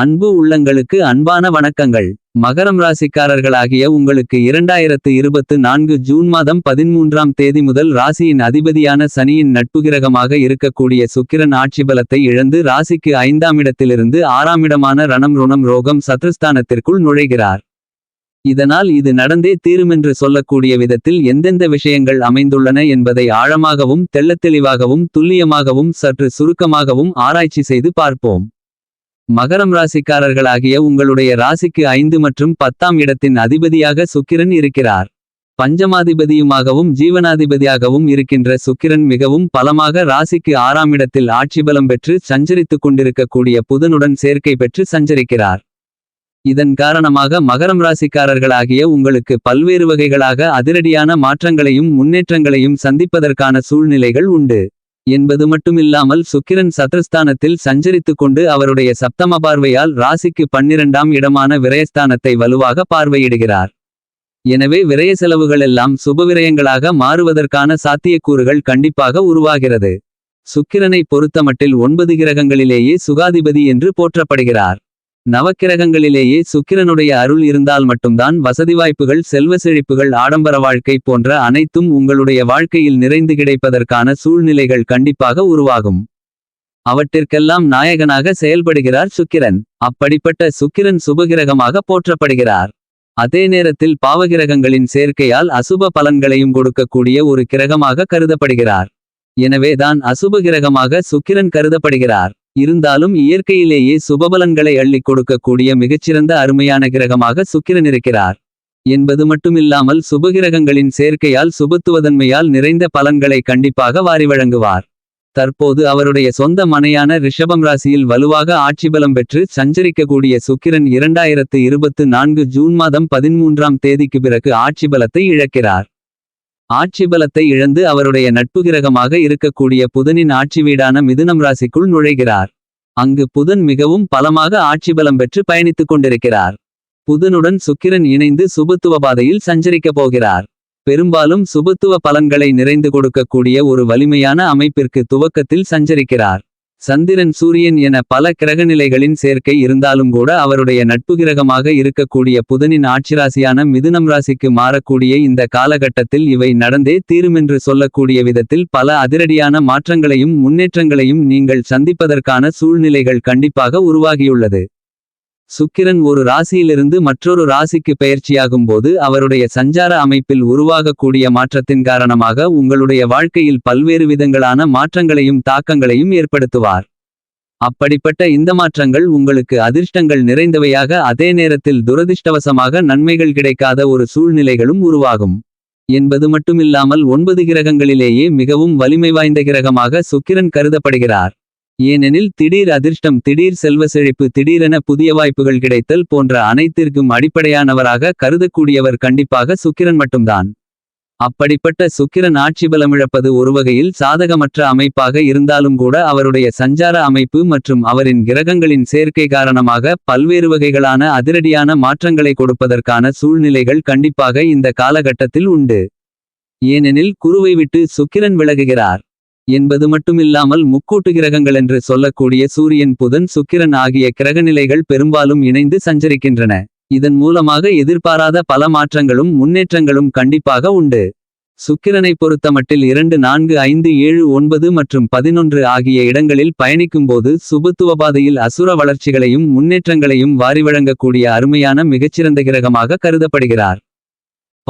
அன்பு உள்ளங்களுக்கு அன்பான வணக்கங்கள். மகரம் ராசிக்காரர்களாகிய உங்களுக்கு இரண்டாயிரத்து இருபத்து நான்கு ஜூன் மாதம் பதிமூன்றாம் தேதி முதல் ராசியின் அதிபதியான சனியின் நட்புகிரகமாக இருக்கக்கூடிய சுக்கிரன் ஆட்சி பலத்தை இழந்து ராசிக்கு ஐந்தாம் இடத்திலிருந்து ஆறாம் இடமான ரணம் ருணம் ரோகம் சத்ருஸ்தானத்திற்குள் நுழைகிறார். இதனால் இது நடந்தே தீருமென்று சொல்லக்கூடிய விதத்தில் எந்தெந்த விஷயங்கள் அமைந்துள்ளன என்பதை ஆழமாகவும் தெள்ளத்தெளிவாகவும் துல்லியமாகவும் சற்று சுருக்கமாகவும் ஆராய்ச்சி செய்து பார்ப்போம். மகரம் ராசிக்காரர்களாகிய உங்களுடைய ராசிக்கு ஐந்து மற்றும் பத்தாம் இடத்தின் அதிபதியாக சுக்கிரன் இருக்கிறார். பஞ்சமாதிபதியுமாகவும் ஜீவனாதிபதியாகவும் இருக்கின்ற சுக்கிரன் மிகவும் பலமாக ராசிக்கு ஆறாம் இடத்தில் ஆட்சி பலம் பெற்று சஞ்சரித்துக் கொண்டிருக்கக்கூடிய புதனுடன் சேர்க்கை பெற்று சஞ்சரிக்கிறார். இதன் காரணமாக மகரம் ராசிக்காரர்களாகிய உங்களுக்கு பல்வேறு வகைகளாக அதிரடியான மாற்றங்களையும் முன்னேற்றங்களையும் சந்திப்பதற்கான சூழ்நிலைகள் உண்டு. என்பது மட்டுமில்லாமல் சுக்கிரன் சத்ரஸ்தானத்தில் சஞ்சரித்துக் கொண்டு அவருடைய சப்தம பார்வையால் ராசிக்கு பன்னிரண்டாம் இடமான விரயஸ்தானத்தை வலுவாக பார்வையிடுகிறார். எனவே விரய செலவுகள் எல்லாம் சுபவிரயங்களாக மாறுவதற்கான சாத்தியக்கூறுகள் கண்டிப்பாக உருவாகிறது. சுக்கிரனை பொறுத்தமட்டில் ஒன்பது கிரகங்களிலேயே சுகாதிபதி என்று போற்றப்படுகிறார். நவக்கிரகங்களிலேயே சுக்கிரனுடைய அருள் இருந்தால் மட்டும்தான் வசதி வாய்ப்புகள் செல்வ செழிப்புகள் ஆடம்பர வாழ்க்கை போன்ற அனைத்தும் உங்களுடைய வாழ்க்கையில் நிறைந்து கிடைப்பதற்கான சூழ்நிலைகள் கண்டிப்பாக உருவாகும். அவற்றிற்கெல்லாம் நாயகனாக செயல்படுகிறார் சுக்கிரன். அப்படிப்பட்ட சுக்கிரன் சுபகிரகமாக போற்றப்படுகிறார். அதே நேரத்தில் பாவகிரகங்களின் சேர்க்கையால் அசுப பலன்களையும் கொடுக்கக்கூடிய ஒரு கிரகமாக கருதப்படுகிறார். எனவேதான் அசுப கிரகமாக சுக்கிரன் கருதப்படுகிறார். இருந்தாலும் இயற்கையிலேயே சுபபலன்களை அள்ளிக் கொடுக்கக்கூடிய மிகச்சிறந்த அருமையான கிரகமாக சுக்கிரன் இருக்கிறார். என்பது மட்டுமில்லாமல் சுபகிரகங்களின் சேர்க்கையால் சுபத்துவதன்மையால் நிறைந்த பலன்களை கண்டிப்பாக வாரி வழங்குவார். தற்போது அவருடைய சொந்த மனையான ரிஷபம் ராசியில் வலுவாக ஆட்சிபலம் பெற்று சஞ்சரிக்கக்கூடிய சுக்கிரன் இரண்டாயிரத்து இருபத்து நான்கு ஜூன் மாதம் பதிமூன்றாம் தேதிக்கு பிறகு ஆட்சிபலத்தை இழக்கிறார். ஆட்சி பலத்தை இழந்து அவருடைய நட்பு கிரகமாக இருக்கக்கூடிய புதனின் ஆட்சி வீடான மிதுனம் ராசிக்குள் நுழைகிறார். அங்கு புதன் மிகவும் பலமாக ஆட்சி பலம் பெற்று பயணித்துக் கொண்டிருக்கிறார். புதனுடன் சுக்கிரன் இணைந்து சுபத்துவ பாதையில் சஞ்சரிக்கப் போகிறார். பெரும்பாலும் சுபத்துவ பலன்களை நிறைந்து கொடுக்கக்கூடிய ஒரு வலிமையான அமைப்பிற்கு துவக்கத்தில் சஞ்சரிக்கிறார். சந்திரன் சூரியன் என பல கிரகநிலைகளின் சேர்க்கை இருந்தாலும் கூட அவருடைய நட்பு கிரகமாக இருக்கக்கூடிய புதனின் ஆட்சிராசியான மிதுனம் ராசிக்கு மாறக்கூடிய இந்த காலகட்டத்தில் இவை நடந்தே தீருமென்று சொல்லக்கூடிய விதத்தில் பல அதிரடியான மாற்றங்களையும் முன்னேற்றங்களையும் நீங்கள் சந்திப்பதற்கான சூழ்நிலைகள் கண்டிப்பாக உருவாகியுள்ளது. சுக்கிரன் ஒரு ராசியிலிருந்து மற்றொரு ராசிக்கு பெயர்ச்சியாகும் போது அவருடைய சஞ்சார அமைப்பில் உருவாகக்கூடிய மாற்றத்தின் காரணமாக உங்களுடைய வாழ்க்கையில் பல்வேறு விதங்களான மாற்றங்களையும் தாக்கங்களையும் ஏற்படுத்துவார். அப்படிப்பட்ட இந்த மாற்றங்கள் உங்களுக்கு அதிர்ஷ்டங்கள் நிறைந்தவையாக அதே நேரத்தில் துரதிர்ஷ்டவசமாக நன்மைகள் கிடைக்காத ஒரு சூழ்நிலைகளும் உருவாகும். என்பது மட்டுமில்லாமல் ஒன்பது கிரகங்களிலேயே மிகவும் வலிமை வாய்ந்த கிரகமாக சுக்கிரன் கருதப்படுகிறார். ஏனெனில் திடீர் அதிர்ஷ்டம் திடீர் செல்வ செழிப்பு திடீரென புதிய வாய்ப்புகள் கிடைத்தல் போன்ற அனைத்திற்கும் அடிப்படையானவராக கருதக்கூடியவர் கண்டிப்பாக சுக்கிரன் மட்டும்தான். அப்படிப்பட்ட சுக்கிரன் ஆட்சி பலமிழப்பது ஒருவகையில் சாதகமற்ற அமைப்பாக இருந்தாலும் கூட அவருடைய சஞ்சார அமைப்பு மற்றும் அவரின் கிரகங்களின் சேர்க்கை காரணமாக பல்வேறு வகைகளான அதிரடியான மாற்றங்களை கொடுப்பதற்கான சூழ்நிலைகள் கண்டிப்பாக இந்த காலகட்டத்தில் உண்டு. ஏனெனில் குருவை விட்டு சுக்கிரன் விலகுகிறார். என்பது மட்டுமில்லாமல் முக்கூட்டு கிரகங்கள் என்று சொல்லக்கூடிய சூரியன் புதன் சுக்கிரன் ஆகிய கிரகநிலைகள் பெரும்பாலும் இணைந்து சஞ்சரிக்கின்றன. இதன் மூலமாக எதிர்பாராத பல மாற்றங்களும் முன்னேற்றங்களும் கண்டிப்பாக உண்டு. சுக்கிரனை பொறுத்தமட்டில் இரண்டு நான்கு ஐந்து ஏழு ஒன்பது மற்றும் பதினொன்று ஆகிய இடங்களில் பயணிக்கும்போது சுபத்துவபாதையில் அசுர வளர்ச்சிகளையும் முன்னேற்றங்களையும் வாரி வழங்கக்கூடிய அருமையான மிகச்சிறந்த கிரகமாக கருதப்படுகிறார்.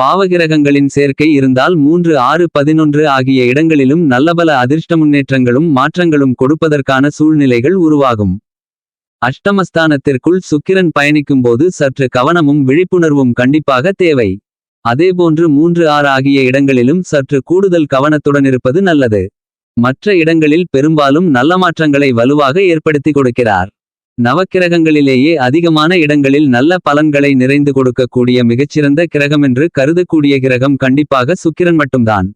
பாவகிரகங்களின் சேர்க்கை இருந்தால் மூன்று ஆறு பதினொன்று ஆகிய இடங்களிலும் நல்லபல அதிர்ஷ்ட முன்னேற்றங்களும் மாற்றங்களும் கொடுப்பதற்கான சூழ்நிலைகள் உருவாகும். அஷ்டமஸ்தானத்திற்குள் சுக்கிரன் பயணிக்கும்போது சற்று கவனமும் விழிப்புணர்வும் கண்டிப்பாக தேவை. அதேபோன்று மூன்று ஆறு ஆகிய இடங்களிலும் சற்று கூடுதல் கவனத்துடன் இருப்பது நல்லது. மற்ற இடங்களில் பெரும்பாலும் நல்ல மாற்றங்களை வலுவாக ஏற்படுத்தி கொடுக்கிறார். நவக்கிரகங்களிலேயே அதிகமான இடங்களில் நல்ல பலன்களை நிறைந்து கொடுக்கக்கூடிய மிகச்சிறந்த கிரகமென்று கருதக்கூடிய கிரகம் கண்டிப்பாக சுக்கிரன் மட்டும்தான்.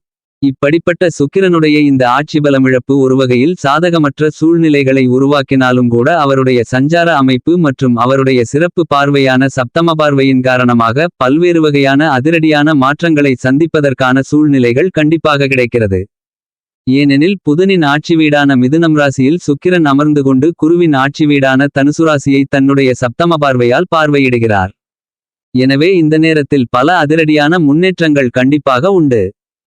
இப்படிப்பட்ட சுக்கிரனுடைய இந்த ஆட்சி பலமிழப்பு ஒருவகையில் சாதகமற்ற சூழ்நிலைகளை உருவாக்கினாலும் கூட அவருடைய சஞ்சார அமைப்பு மற்றும் அவருடைய சிறப்பு பார்வையான சப்தம பார்வையின் காரணமாக பல்வேறு வகையான அதிரடியான மாற்றங்களை சந்திப்பதற்கான சூழ்நிலைகள் கண்டிப்பாக கிடைக்கிறது. ஏனெனில் புதனின் ஆட்சி வீடான மிதுனம் ராசியில் சுக்கிரன் அமர்ந்து கொண்டு குருவின் ஆட்சி வீடான தனுசுராசியை தன்னுடைய சப்தம பார்வையால் பார்வையிடுகிறார். எனவே இந்த நேரத்தில் பல அதிரடியான முன்னேற்றங்கள் கண்டிப்பாக உண்டு.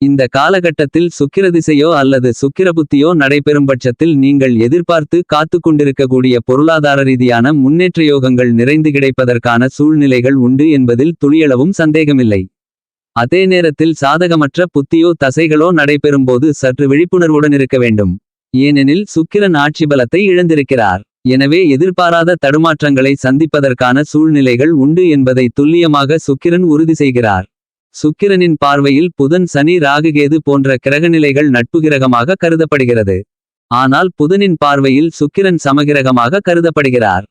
இந்த காலகட்டத்தில் சுக்கிரதிசையோ அல்லது சுக்கிரபுத்தியோ நடைபெறும் பட்சத்தில் நீங்கள் எதிர்பார்த்து காத்து கொண்டிருக்கக்கூடிய பொருளாதார ரீதியான முன்னேற்ற யோகங்கள் நிறைந்து கிடைப்பதற்கான சூழ்நிலைகள் உண்டு என்பதில் துளியளவும் சந்தேகமில்லை. அதே நேரத்தில் சாதகமற்ற புத்தியோ தசைகளோ நடைபெறும்போது சற்று விழிப்புணர்வுடன் இருக்க வேண்டும். ஏனெனில் சுக்கிரன் ஆட்சி பலத்தை இழந்திருக்கிறார். எனவே எதிர்பாராத தடுமாற்றங்களை சந்திப்பதற்கான சூழ்நிலைகள் உண்டு என்பதை துல்லியமாக சுக்கிரன் உறுதி செய்கிறார். சுக்கிரனின் பார்வையில் புதன் சனி ராகுகேது போன்ற கிரகநிலைகள் நட்பு கிரகமாக கருதப்படுகிறது. ஆனால் புதனின் பார்வையில் சுக்கிரன் சமகிரகமாக கருதப்படுகிறார்.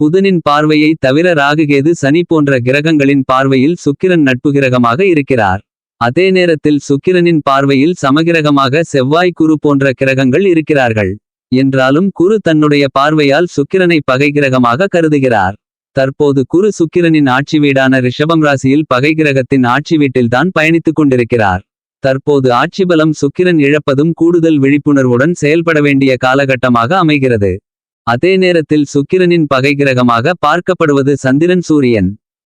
புதனின் பார்வையை தவிர ராகுகேது சனி போன்ற கிரகங்களின் பார்வையில் சுக்கிரன் நட்பு கிரகமாக இருக்கிறார். அதே நேரத்தில் சுக்கிரனின் பார்வையில் சமகிரகமாக செவ்வாய் குரு போன்ற கிரகங்கள் இருக்கிறார்கள். என்றாலும் குரு தன்னுடைய பார்வையால் சுக்கிரனை பகை கிரகமாக கருதுகிறார். தற்போது குரு சுக்கிரனின் ஆட்சி வீடான ரிஷபம் ராசியில் பகை கிரகத்தின் ஆட்சி வீட்டில்தான் பயணித்துக் கொண்டிருக்கிறார். தற்போது ஆட்சி பலம் சுக்கிரன் இழப்பதும் கூடுதல் விழிப்புணர்வுடன் செயல்பட வேண்டிய காலகட்டமாக அமைகிறது. அதே நேரத்தில் சுக்கிரனின் பகை கிரகமாக பார்க்கப்படுவது சந்திரன் சூரியன்.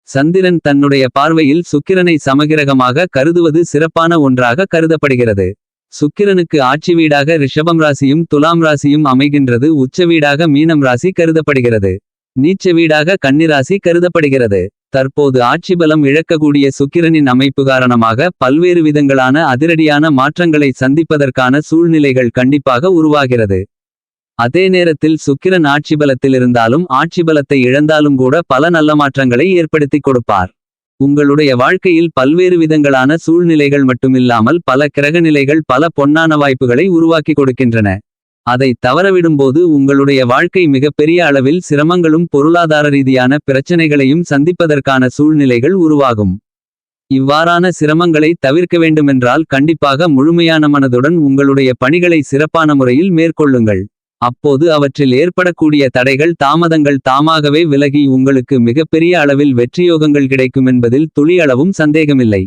சந்திரன் தன்னுடைய பார்வையில் சுக்கிரனை சமகிரகமாக கருதுவது சிறப்பான ஒன்றாக கருதப்படுகிறது. சுக்கிரனுக்கு ஆட்சி வீடாக ரிஷபம் ராசியும் துலாம் ராசியும் அமைகின்றது உச்ச வீடாக மீனம் ராசி கருதப்படுகிறது. நீச்ச வீடாக கன்னிராசி கருதப்படுகிறது. தற்போது ஆட்சி பலம் இழக்கக்கூடிய சுக்கிரனின் அமைப்பு காரணமாக பல்வேறு விதங்களான அதிரடியான மாற்றங்களை சந்திப்பதற்கான சூழ்நிலைகள் கண்டிப்பாக உருவாகிறது. அதே நேரத்தில் சுக்கிரன் ஆட்சிபலத்தில் இருந்தாலும் ஆட்சி பலத்தை இழந்தாலும் கூட பல நல்ல மாற்றங்களை ஏற்படுத்தி கொடுப்பார். உங்களுடைய வாழ்க்கையில் பல்வேறு விதங்களான சூழ்நிலைகள் மட்டுமில்லாமல் பல கிரகநிலைகள் பல பொன்னான வாய்ப்புகளை உருவாக்கி கொடுக்கின்றன. அதை தவறவிடும்போது உங்களுடைய வாழ்க்கை மிகப்பெரிய அளவில் சிரமங்களும் பொருளாதார ரீதியான பிரச்சனைகளையும் சந்திப்பதற்கான சூழ்நிலைகள் உருவாகும். இவ்வாறான சிரமங்களை தவிர்க்க வேண்டுமென்றால் கண்டிப்பாக முழுமையான மனதுடன் உங்களுடைய பணிகளை சிறப்பான முறையில் மேற்கொள்ளுங்கள். அப்போது அவற்றில் ஏற்படக்கூடிய தடைகள் தாமதங்கள் தாமாகவே விலகி உங்களுக்கு மிகப்பெரிய அளவில் வெற்றியோகங்கள் கிடைக்கும் என்பதில் துளியளவும் சந்தேகமில்லை.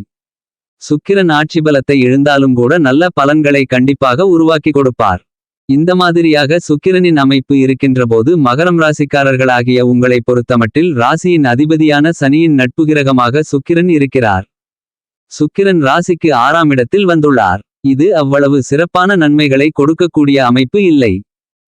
சுக்கிரன் ஆட்சி பலத்தை இழந்தாலும் கூட நல்ல பலன்களை கண்டிப்பாக உருவாக்கி கொடுப்பார். இந்த மாதிரியாக சுக்கிரனின் அமைப்பு இருக்கின்றபோது மகரம் ராசிக்காரர்களாகிய உங்களை பொறுத்தமட்டில் ராசியின் அதிபதியான சனியின் நட்பு கிரகமாக சுக்கிரன் இருக்கிறார். சுக்கிரன் ராசிக்கு ஆறாம் இடத்தில் வந்துள்ளார். இது அவ்வளவு சிறப்பான நன்மைகளை கொடுக்கக்கூடிய அமைப்பு இல்லை.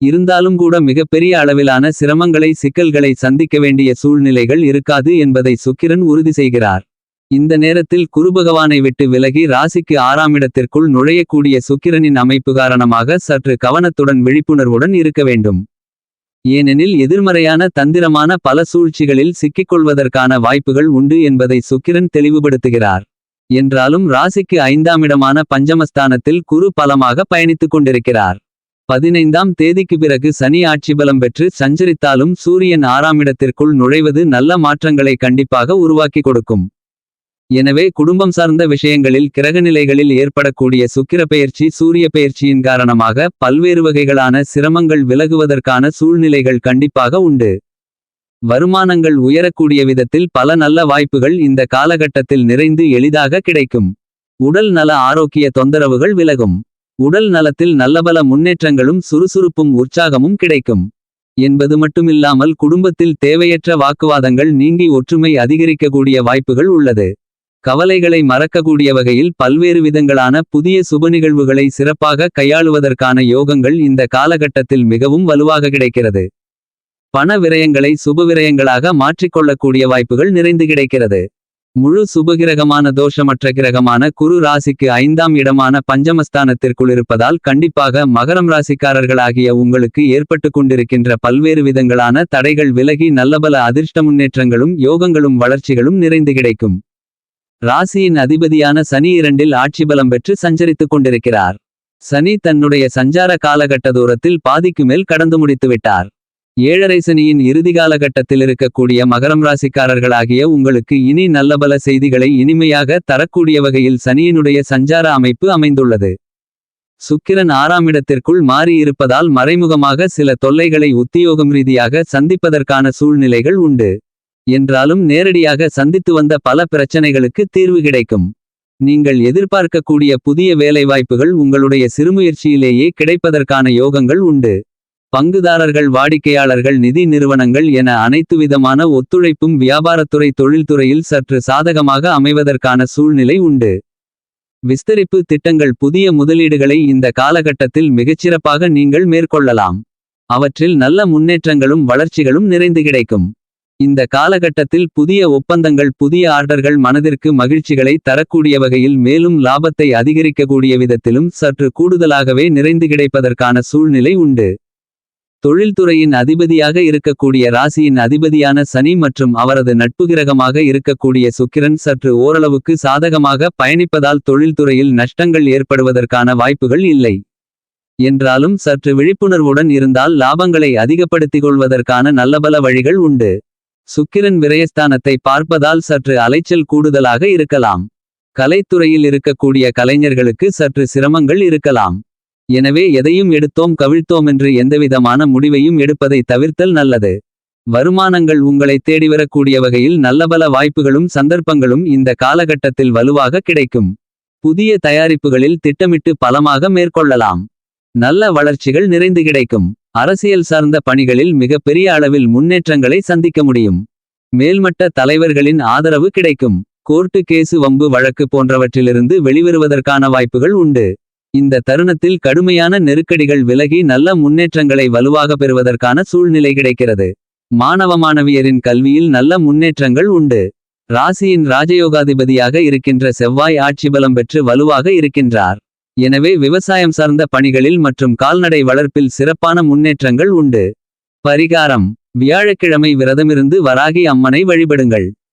இருந்தாலும் கூட மிகப்பெரிய அளவிலான சிரமங்களை சிக்கல்களை சந்திக்க வேண்டிய சூழ்நிலைகள் இருக்காது என்பதை சுக்கிரன் உறுதி செய்கிறார். இந்த நேரத்தில் குருபகவானை விட்டு விலகி ராசிக்கு ஆறாம் இடத்திற்குள் நுழையக்கூடிய சுக்கிரனின் அமைப்பு காரணமாக சற்று கவனத்துடன் விழிப்புணர்வுடன் இருக்க வேண்டும். ஏனெனில் எதிர்மறையான தந்திரமான பல சூழ்ச்சிகளில் சிக்கிக்கொள்வதற்கான வாய்ப்புகள் உண்டு என்பதை சுக்கிரன் தெளிவுபடுத்துகிறார். என்றாலும் ராசிக்கு ஐந்தாம் இடமான பஞ்சமஸ்தானத்தில் குரு பலமாக பயணித்துக் கொண்டிருக்கிறார். பதினைந்தாம் தேதிக்கு பிறகு சனி ஆட்சி பலம் பெற்று சஞ்சரித்தாலும் சூரியன் ஆறாம் இடத்திற்குள் நுழைவது நல்ல மாற்றங்களை கண்டிப்பாக உருவாக்கி கொடுக்கும். எனவே குடும்பம் சார்ந்த விஷயங்களில் கிரகநிலைகளில் ஏற்படக்கூடிய சுக்கிர பெயர்ச்சி சூரிய பெயர்ச்சியின் காரணமாக பல்வேறு வகைகளான சிரமங்கள் விலகுவதற்கான சூழ்நிலைகள் கண்டிப்பாக உண்டு. வருமானங்கள் உயரக்கூடிய விதத்தில் பல நல்ல வாய்ப்புகள் இந்த காலகட்டத்தில் நிறைந்து எளிதாக கிடைக்கும். உடல் நல ஆரோக்கிய தொந்தரவுகள் விலகும். உடல் நலத்தில் நல்லபல முன்னேற்றங்களும் சுறுசுறுப்பும் உற்சாகமும் கிடைக்கும். என்பது மட்டுமில்லாமல் குடும்பத்தில் தேவையற்ற வாக்குவாதங்கள் நீங்கி ஒற்றுமை அதிகரிக்கக்கூடிய வாய்ப்புகள் உள்ளது. கவலைகளை மறக்கக்கூடிய வகையில் பல்வேறு விதங்களான புதிய சுப நிகழ்வுகளை சிறப்பாக கையாளுவதற்கான யோகங்கள் இந்த காலகட்டத்தில் மிகவும் வலுவாக கிடைக்கிறது. பண விரயங்களை சுப விரயங்களாக மாற்றிக்கொள்ளக்கூடிய வாய்ப்புகள் நிறைந்து கிடைக்கிறது. முழு சுபகிரகமான தோஷமற்ற கிரகமான குரு ராசிக்கு ஐந்தாம் இடமான பஞ்சமஸ்தானத்திற்குள் இருப்பதால் கண்டிப்பாக மகரம் ராசிக்காரர்களாகிய உங்களுக்கு ஏற்பட்டு கொண்டிருக்கின்ற பல்வேறு விதங்களான தடைகள் விலகி நல்லபல அதிர்ஷ்ட முன்னேற்றங்களும் யோகங்களும் வளர்ச்சிகளும் நிறைந்து கிடைக்கும். ராசியின் அதிபதியான சனி இரண்டில் ஆட்சி பலம் பெற்று சஞ்சரித்துக் கொண்டிருக்கிறார். சனி தன்னுடைய சஞ்சார காலகட்ட தூரத்தில் பாதிக்கு மேல் கடந்து முடித்துவிட்டார். ஏழரை சனியின் இறுதி காலகட்டத்தில் இருக்கக்கூடிய மகரம் ராசிக்காரர்களாகிய உங்களுக்கு இனி நல்லபல செய்திகளை இனிமையாக தரக்கூடிய வகையில் சனியினுடைய சஞ்சார அமைப்பு அமைந்துள்ளது. சுக்கிரன் ஆறாம் இடத்திற்குள் மாறி இருப்பதால் மறைமுகமாக சில தொல்லைகளை உத்தியோகம் ரீதியாக சந்திப்பதற்கான சூழ்நிலைகள் உண்டு. என்றாலும் நேரடியாக சந்தித்து வந்த பல பிரச்சனைகளுக்கு தீர்வு கிடைக்கும். நீங்கள் எதிர்பார்க்கக்கூடிய புதிய வேலைவாய்ப்புகள் உங்களுடைய சிறுமுயற்சியிலேயே கிடைப்பதற்கான யோகங்கள் உண்டு. பங்குதாரர்கள் வாடிக்கையாளர்கள் நிதி நிறுவனங்கள் என அனைத்து விதமான ஒத்துழைப்பும் வியாபாரத்துறை தொழில்துறையில் சற்று சாதகமாக அமைவதற்கான சூழ்நிலை உண்டு. விஸ்தரிப்பு திட்டங்கள் புதிய முதலீடுகளை இந்த காலகட்டத்தில் மிகச்சிறப்பாக நீங்கள் மேற்கொள்ளலாம். அவற்றில் நல்ல முன்னேற்றங்களும் வளர்ச்சிகளும் நிறைந்து கிடைக்கும். இந்த காலகட்டத்தில் புதிய ஒப்பந்தங்கள் புதிய ஆர்டர்கள் மனதிற்கு மகிழ்ச்சிகளை தரக்கூடிய வகையில் மேலும் லாபத்தை அதிகரிக்கக்கூடிய விதத்திலும் சற்று கூடுதலாகவே நிறைந்து கிடைப்பதற்கான சூழ்நிலை உண்டு. தொழில்துறையின் அதிபதியாக இருக்கக்கூடிய ராசியின் அதிபதியான சனி மற்றும் அவரது நட்புகிரகமாக இருக்கக்கூடிய சுக்கிரன் சற்று ஓரளவுக்கு சாதகமாக பயணிப்பதால் தொழில்துறையில் நஷ்டங்கள் ஏற்படுவதற்கான வாய்ப்புகள் இல்லை. என்றாலும் சற்று விழிப்புணர்வுடன் இருந்தால் லாபங்களை அதிகப்படுத்திக் கொள்வதற்கான நல்லபல வழிகள் உண்டு. சுக்கிரன் விரயஸ்தானத்தை பார்ப்பதால் சற்று அலைச்சல் கூடுதலாக இருக்கலாம். கலைத்துறையில் இருக்கக்கூடிய கலைஞர்களுக்கு சற்று சிரமங்கள் இருக்கலாம். எனவே எதையும் எடுத்தோம் கவிழ்த்தோமென்று எந்தவிதமான முடிவையும் எடுப்பதை தவிர்த்தல் நல்லது. வருமானங்கள் உங்களை தேடிவரக்கூடிய வகையில் நல்லபல வாய்ப்புகளும் சந்தர்ப்பங்களும் இந்த காலகட்டத்தில் வலுவாக கிடைக்கும். புதிய தயாரிப்புகளில் திட்டமிட்டு பலமாக மேற்கொள்ளலாம். நல்ல வளர்ச்சிகள் நிறைந்து கிடைக்கும். அரசியல் சார்ந்த பணிகளில் மிகப்பெரிய அளவில் முன்னேற்றங்களை சந்திக்க முடியும். மேல்மட்ட தலைவர்களின் ஆதரவு கிடைக்கும். கோர்ட்டு கேசு வம்பு வழக்கு போன்றவற்றிலிருந்து வெளிவருவதற்கான வாய்ப்புகள் உண்டு. இந்த தருணத்தில் கடுமையான நெருக்கடிகள் விலகி நல்ல முன்னேற்றங்களை வலுவாக பெறுவதற்கான சூழ்நிலை கிடைக்கிறது. மாணவ மாணவியரின் கல்வியில் நல்ல முன்னேற்றங்கள் உண்டு. ராசியின் ராஜயோகாதிபதியாக இருக்கின்ற செவ்வாய் ஆட்சி பலம் பெற்று வலுவாக இருக்கின்றார். எனவே விவசாயம் சார்ந்த பணிகளில் மற்றும் கால்நடை வளர்ப்பில் சிறப்பான முன்னேற்றங்கள் உண்டு. பரிகாரம் வியாழக்கிழமை விரதமிருந்து வராகி அம்மனை வழிபடுங்கள்.